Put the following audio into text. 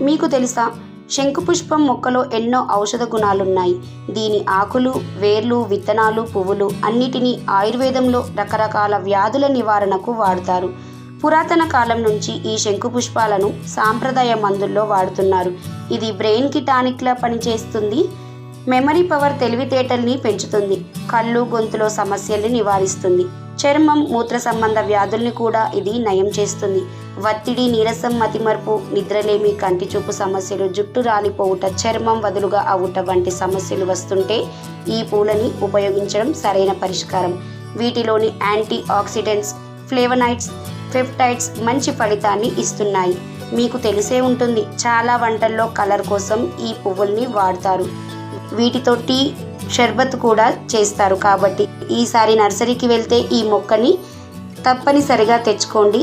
మీకు తెలుసా? శంకుపుష్పం మొక్కలో ఎన్నో ఔషధ గుణాలున్నాయి. దీని ఆకులు వేర్లు విత్తనాలు పువ్వులు అన్నిటినీ ఆయుర్వేదంలో రకరకాల వ్యాధుల నివారణకు వాడుతారు. పురాతన కాలం నుంచి ఈ శంఖుపుష్పాలను సాంప్రదాయ మందుల్లో వాడుతున్నారు. ఇది బ్రెయిన్కి టానిక్లా పనిచేస్తుంది. మెమరీ పవర్ తెలివితేటల్ని పెంచుతుంది. కళ్ళు గొంతులో సమస్యల్ని నివారిస్తుంది. చర్మం మూత్ర సంబంధ వ్యాధుల్ని కూడా ఇది నయం చేస్తుంది. ఒత్తిడి నీరసం మతిమరుపు నిద్రలేమి కంటి చూపు సమస్యలు జుట్టు రాలిపోవుట చర్మం వదులుగా అవుట వంటి సమస్యలు వస్తుంటే ఈ పూలని ఉపయోగించడం సరైన పరిష్కారం. వీటిలోని యాంటీ ఆక్సిడెంట్స్ ఫ్లేవనైట్స్ పెప్టైడ్స్ మంచి ఫలితాన్ని ఇస్తున్నాయి. మీకు తెలిసే ఉంటుంది చాలా వంటల్లో కలర్ కోసం ఈ పువ్వుల్ని వాడతారు. వీటితో టీ షర్బత్ కూడా చేస్తారు. కాబట్టి ఈసారి నర్సరీకి వెళ్తే ఈ మొక్కని తప్పనిసరిగా తెచ్చుకోండి.